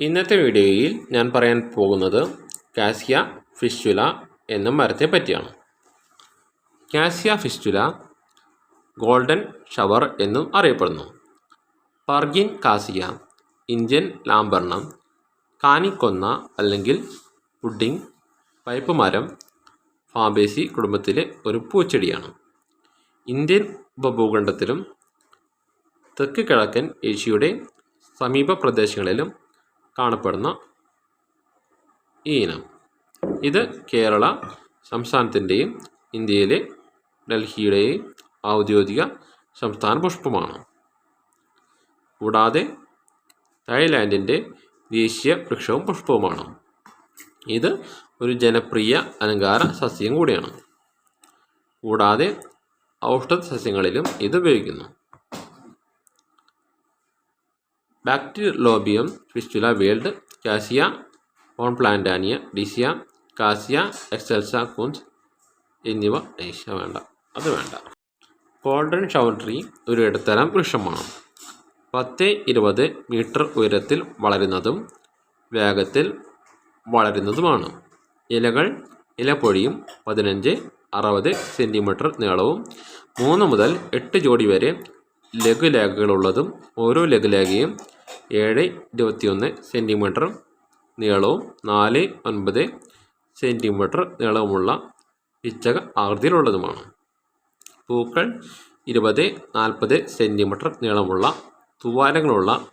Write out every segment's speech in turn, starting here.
ഇന്നത്തെ വീഡിയോയിൽ ഞാൻ പറയാൻ പോകുന്നത് കാസിയ ഫിസ്റ്റുല എന്ന മരത്തെ പറ്റിയാണ്. കാസിയ ഫിസ്റ്റുല ഗോൾഡൻ ഷവർ എന്നും അറിയപ്പെടുന്നു. പർഗിൻ കാസിയ ഇന്ത്യൻ ലാംബർണം കാനിക്കൊന്ന അല്ലെങ്കിൽ പുഡിംഗ് പൈപ്പ് മരം ഫാബേസി കുടുംബത്തിലെ ഒരു പൂച്ചെടിയാണ്. ഇന്ത്യൻ ഉപഭൂഖണ്ഡത്തിലും തെക്ക് കിഴക്കൻ ഏഷ്യയുടെ സമീപ പ്രദേശങ്ങളിലും കാണപ്പെടുന്ന ഈ ഇനം. ഇത് കേരള സംസ്ഥാനത്തിന്റെയും ഇന്ത്യയിലെ ഡൽഹിയുടെയും ഔദ്യോഗിക സംസ്ഥാന പുഷ്പമാണ്. കൂടാതെ തായ്ലാൻഡിന്റെ ദേശീയ വൃക്ഷവും പുഷ്പവുമാണ്. ഇത് ഒരു ജനപ്രിയ അലങ്കാര സസ്യം കൂടിയാണ്. കൂടാതെ ഔഷധ സസ്യങ്ങളിലും ഇത് ഉപയോഗിക്കുന്നു. ബാക്ടീരിയലോബിയം ഫിസ്റ്റുല വേൾഡ് കാസിയ ഓൺ പ്ലാന്റാനിയ ഡിസിയ കാസിയ എക്സെൽസ കുഞ്ച് എന്നിവ ഏഷ്യ വേണ്ട. അത് വേണ്ട. ഗോൾഡൻ ഷവർ ട്രീ ഒരു ഇടത്തരം വൃക്ഷമാണ്. പത്ത് ഇരുപത് മീറ്റർ ഉയരത്തിൽ വളരുന്നതും വേഗത്തിൽ വളരുന്നതുമാണ്. ഇലകൾ ഇലപ്പൊഴിയും പതിനഞ്ച് അറുപത് സെന്റിമീറ്റർ നീളവും മൂന്ന് മുതൽ എട്ട് ജോഡി വരെ ലഘുലേഖകളുള്ളതും ഓരോ ലഘുലേഖയും ഏഴ് ഇരുപത്തിയൊന്ന് സെന്റിമീറ്റർ നീളവും നാല് ഒൻപത് സെന്റിമീറ്റർ നീളവുമുള്ള പിച്ചക ആകൃതിയിലുള്ളതുമാണ്. പൂക്കൾ ഇരുപത് നാൽപ്പത് സെന്റിമീറ്റർ നീളമുള്ള തൂവാലങ്ങളുള്ള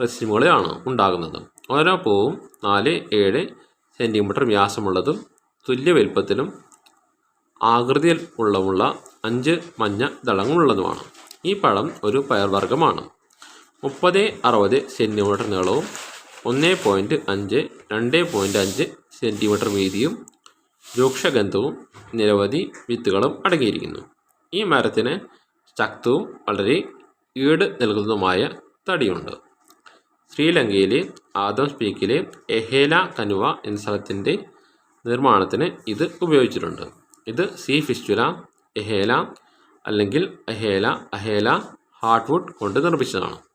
റെസിമുകളിലാണ് ഉണ്ടാകുന്നത്. ഓരോ പൂവും നാല് ഏഴ് സെന്റിമീറ്റർ വ്യാസമുള്ളതും തുല്യ വലുപ്പത്തിലും ആകൃതിയിൽ ഉള്ളമുള്ള അഞ്ച് മഞ്ഞ ദളങ്ങളുള്ളതുമാണ്. ഈ പഴം ഒരു പയർവർഗമാണ് മുപ്പത് അറുപത് സെന്റിമീറ്റർ നീളവും ഒന്ന് പോയിന്റ് അഞ്ച് രണ്ട് പോയിന്റ് അഞ്ച് സെന്റിമീറ്റർ വീതിയും രൂക്ഷഗന്ധവും നിരവധി വിത്തുകളും അടങ്ങിയിരിക്കുന്നു. ഈ മരത്തിന് ശക്തവും വളരെ ഈട് നൽകുന്നതുമായ തടിയുണ്ട്. ശ്രീലങ്കയിലെ ആദം സ്പീക്കിലെ എഹേല കനുവ എന്ന സ്ഥലത്തിന്റെ നിർമ്മാണത്തിന് ഇത് ഉപയോഗിച്ചിട്ടുണ്ട്. ഇത് സീ ഫിസ്റ്റുല എഹേല അല്ലെങ്കിൽ അഹേല അഹേല ഹാർട്ട്വുഡ് കൊണ്ട് നിർമ്മിച്ചതാണ്.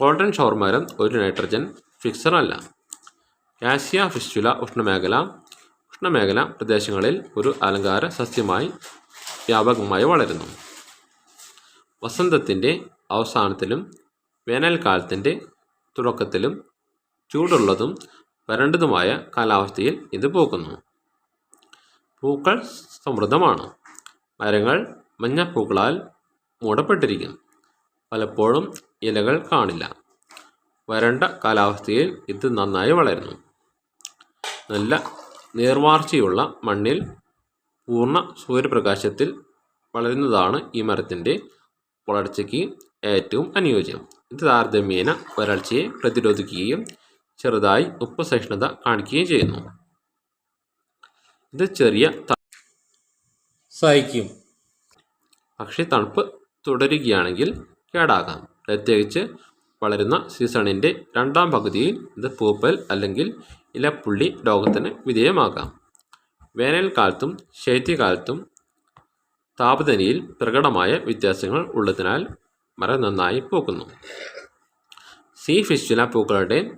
ഗോൾഡൻ ഷോർമാരം ഒരു നൈട്രജൻ ഫിക്സർ അല്ല കാസിയ ഫിസ്റ്റുല ഉഷ്ണമേഖല ഉഷ്ണമേഖല പ്രദേശങ്ങളിൽ ഒരു അലങ്കാര സസ്യമായി വ്യാപകമായി വളരുന്നു. വസന്തത്തിന്റെ അവസാനത്തിലും വേനൽക്കാലത്തിന്റെ തുടക്കത്തിലും ചൂടുള്ളതും വരണ്ടതുമായ കാലാവസ്ഥയിൽ ഇത് പൂക്കുന്നു. പൂക്കൾ സമൃദ്ധമാണ്. മരങ്ങൾ മഞ്ഞപ്പൂക്കളാൽ മൂടപ്പെട്ടിരിക്കുന്നു പലപ്പോഴും ഇലകൾ കാണില്ല. വരണ്ട കാലാവസ്ഥയിൽ ഇത് നന്നായി വളരുന്നു. നല്ല നീർവാർച്ചയുള്ള മണ്ണിൽ പൂർണ സൂര്യപ്രകാശത്തിൽ വളരുന്നതാണ് ഈ മരത്തിന്റെ വളർച്ചയ്ക്ക് ഏറ്റവും അനുയോജ്യം. ഇത് താരതമ്യേന വരൾച്ചയെ പ്രതിരോധിക്കുകയും ചെറുതായി ഉപ്പ് സഹിഷ്ണുത കാണിക്കുകയും ചെയ്യുന്നു. ഇത് ചെറിയ സഹിക്കും. പക്ഷേ തണുപ്പ് തുടരുകയാണെങ്കിൽ കേടാകാം. പ്രത്യേകിച്ച് വളരുന്ന സീസണിന്റെ രണ്ടാം പകുതിയിൽ ഇത് പൂപ്പൽ അല്ലെങ്കിൽ ഇലപ്പുള്ളി രോഗത്തിന് വിധേയമാകാം. വേനൽക്കാലത്തും ശൈത്യകാലത്തും താപനിലയിൽ പ്രകടമായ വ്യത്യാസങ്ങൾ ഉള്ളതിനാൽ മരം നന്നായി പൂക്കുന്നു. സീ ഫിസ്റ്റുല പൂക്കളുടെ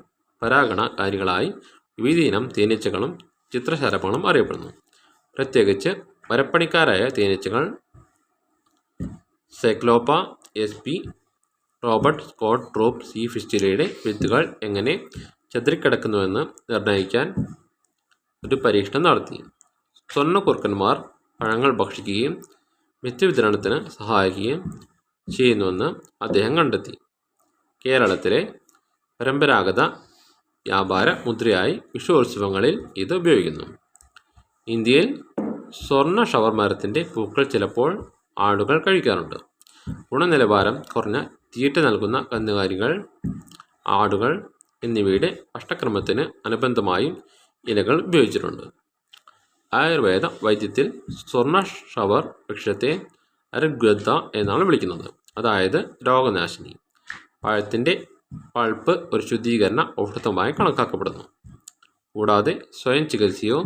പരാഗണകാരികളായി വിവിധയിനം തേനീച്ചകളും ചിത്രശലഭങ്ങളും അറിയപ്പെടുന്നു. പ്രത്യേകിച്ച് മരപ്പണിക്കാരായ തേനീച്ചകൾ സെക്ലോപ്പ എസ് പി റോബർട്ട് സ്കോട്ട് ട്രൂപ്പ് സി ഫിസ്റ്റിലയുടെ വിത്തുകൾ എങ്ങനെ ചെതറിക്കിടക്കുന്നുവെന്ന് നിർണയിക്കാൻ ഒരു പരീക്ഷണം നടത്തി. സ്വർണക്കുറുക്കന്മാർ പഴങ്ങൾ ഭക്ഷിക്കുകയും വിത്ത് വിതരണത്തിന് സഹായിക്കുകയും ചെയ്യുന്നുവെന്ന് അദ്ദേഹം കണ്ടെത്തി. കേരളത്തിലെ പരമ്പരാഗത വ്യാപാര മുദ്രയായി വിഷുവോത്സവങ്ങളിൽ ഇത് ഉപയോഗിക്കുന്നു. ഇന്ത്യയിൽ സ്വർണ ഷവർ മരത്തിന്റെ പൂക്കൾ ചിലപ്പോൾ ആടുകൾ കഴിക്കാറുണ്ട്. ഗുണനിലവാരം കുറഞ്ഞ തീറ്റ നൽകുന്ന കന്നുകാലികൾ ആടുകൾ എന്നിവയുടെ അഷ്ടക്രമത്തിന് അനുബന്ധമായും ഇലകൾ ഉപയോഗിച്ചിട്ടുണ്ട്. ആയുർവേദ വൈദ്യത്തിൽ സ്വർണ ഷവർ വൃക്ഷത്തെ അരഗ്വദ്ദ എന്നാണ് വിളിക്കുന്നത്. അതായത് രോഗനാശിനി. പഴത്തിന്റെ പൾപ്പ് ഒരു ശുദ്ധീകരണ ഔഷധമായി കണക്കാക്കപ്പെടുന്നു. കൂടാതെ സ്വയം ചികിത്സയോ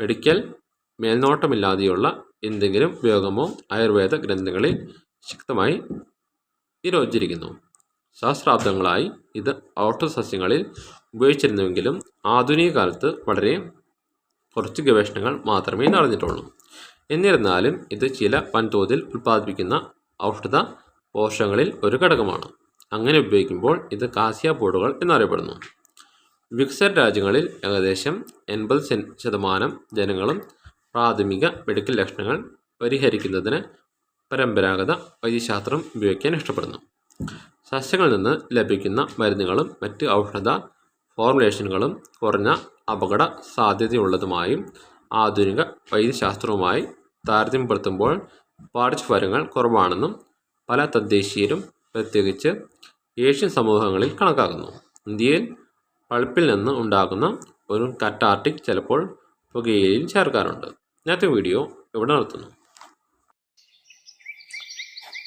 മെഡിക്കൽ മേൽനോട്ടമില്ലാതെയുള്ള എന്തെങ്കിലും ഉപയോഗമോ ആയുർവേദ ഗ്രന്ഥങ്ങളിൽ ശക്തമായി നിരോധിച്ചിരിക്കുന്നു. സഹസ്രാബ്ദങ്ങളായി ഇത് ഔഷധസസ്യങ്ങളിൽ ഉപയോഗിച്ചിരുന്നുവെങ്കിലും ആധുനിക കാലത്ത് വളരെ കുറച്ച് ഗവേഷണങ്ങൾ മാത്രമേ നടന്നിട്ടുള്ളൂ. എന്നിരുന്നാലും ഇത് ചില വൻതോതിൽ ഉൽപ്പാദിപ്പിക്കുന്ന ഔഷധ പോഷകങ്ങളിൽ ഒരു ഘടകമാണ്. അങ്ങനെ ഉപയോഗിക്കുമ്പോൾ ഇത് കാസിയ ബോർഡുകൾ എന്നറിയപ്പെടുന്നു. വികസിത രാജ്യങ്ങളിൽ ഏകദേശം എൺപത് ശതമാനം ജനങ്ങളും പ്രാഥമിക മെഡിക്കൽ ലക്ഷണങ്ങൾ പരിഹരിക്കുന്നതിന് പരമ്പരാഗത വൈദ്യശാസ്ത്രം ഉപയോഗിക്കാൻ ഇഷ്ടപ്പെടുന്നു. സസ്യങ്ങളിൽ നിന്ന് ലഭിക്കുന്ന മരുന്നുകളും മറ്റ് ഔഷധ ഫോർമുലേഷനുകളും കുറഞ്ഞ അപകട സാധ്യതയുള്ളതുമായും ആധുനിക വൈദ്യശാസ്ത്രവുമായി താരതമ്യപ്പെടുത്തുമ്പോൾ പാർശ്വഫലങ്ങൾ കുറവാണെന്നും പല തദ്ദേശീയരും പ്രത്യേകിച്ച് ഏഷ്യൻ സമൂഹങ്ങളിൽ കണക്കാക്കുന്നു. ഇന്ത്യയിൽ പൾപ്പിൽ നിന്ന് ഉണ്ടാകുന്ന ഒരു കറ്റാർട്ടിക് ചിലപ്പോൾ പുകയിലയിൽ ചേർക്കാറുണ്ട്. ഇന്നത്തെ വീഡിയോ ഇവിടെ നിർത്തുന്നു.